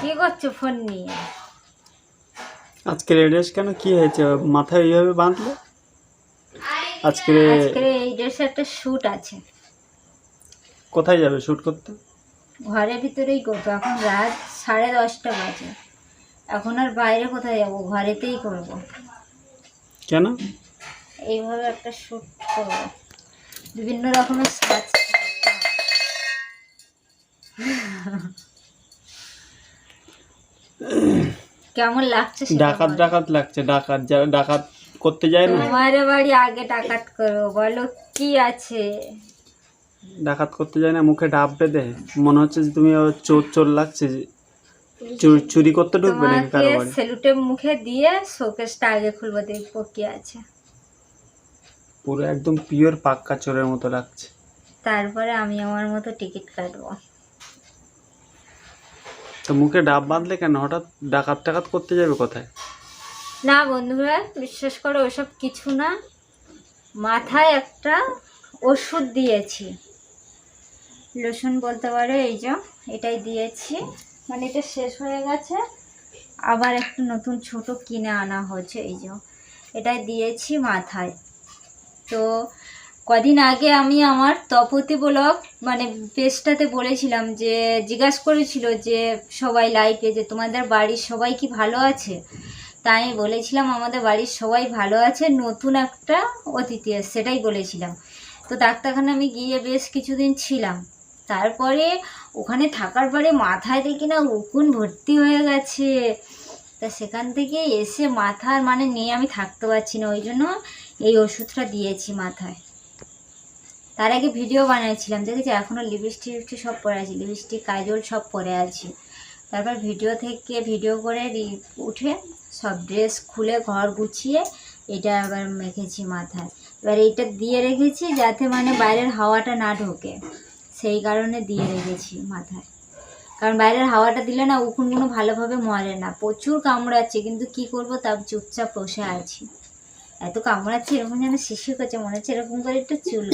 কি করছ ফোন নিয়ে? কেন? কি হয়েছে? মাথায় এইভাবে বাঁধলে? আজকে আজকে এই ড্রেসে একটা শ্যুট আছে। কোথায় যাবে শ্যুট করতে? ঘরের ভিতরেই করব। এখন রাত সাড়ে দশটা বাজে। এখন আর বাইরে কোথায় যাব? ঘরেতেই করব। কেন? এইভাবে একটা শ্যুট করব। বিভিন্ন রকমের সাজ কেমন লাগছে ডাকাত ডাকাত লাগছে ডাকাত যারা ডাকাত করতে যায় না? তোমার বাড়ি আগে ডাকাত করব বলো কি আছে? ডাকাত করতে যায় না মুখে ডাব বেঁধে। মনে হচ্ছে যে তুমি চোর চোর লাগছে চুর- চুরি করতে ঢুকবে নাকি কারও বাড়ি? সেলুটে মুখে দিয়ে শোকেসটা আগে খুলবো দেখব কি আছে। পুরো একদম পিওর পাক্কা চোরের মতো লাগছে। তারপরে আমি আমার মতো টিকিট কাটবো। তো মুখে ডাব বাঁধলে কেন? হঠাৎ ডাকাত টাকাত করতে যাবে কোথায়? না বন্ধুরা, বিশ্বাস করো, ওসব কিছু না। মাথায় একটা ওষুধ দিয়েছি। লোশন বলতে পারো, এই যে, এটাই দিয়েছি। মানে এটা শেষ হয়ে গেছে। আবার একটা নতুন ছোট কিনে আনা হয়েছে, এই যে। এটাই দিয়েছি মাথায়। তো কদিন আগে আমি আমার তপতি ব্লগ মানে পেজটাতে বলেছিলাম যে, জিজ্ঞাসা করেছিল যে সবাই লাইফে যে তোমাদের বাড়ির সবাই কি ভালো আছে? তাই বলেছিলাম, আমাদের বাড়ির সবাই ভালো আছে, নতুন একটা অতিথি সেটাই বলেছিলাম। তো ডাক্তারখানা আমি গিয়ে বেশ কিছুদিন ছিলাম। তারপরে ওখানে থাকার পরে মাথায় দেখি না উকুন ভর্তি হয়ে গেছে। তা সেখান থেকে এসে মাথার মানে নিয়ে আমি থাকতে পারছি না। ওই জন্য এই ওষুধটা দিয়েছি মাথায়। তার আগে ভিডিও বানিয়েছিলাম দেখেছি? এখনও লিপস্টিক সব পরে আছি লিপস্টিক কাজল সব পরে আছি। তারপর ভিডিও থেকে ভিডিও করে উঠে সব ড্রেস খুলে ঘর গুছিয়ে এটা আবার মেখেছি মাথায়। এবার এইটা দিয়ে রেখেছি যাতে মানে বাইরের হাওয়াটা না ঢোকে। সেই কারণে দিয়ে রেখেছি মাথায়। কারণ বাইরের হাওয়াটা দিলে না উকুনগুলো ভালোভাবে মরে না। প্রচুর কামড়াচ্ছে, কিন্তু কি করব? তার চুপচাপ বসে আছি। এত কামড়াচ্ছে এরকম যেন শিশু করছে মনে হচ্ছে এরকম করে একটু চুল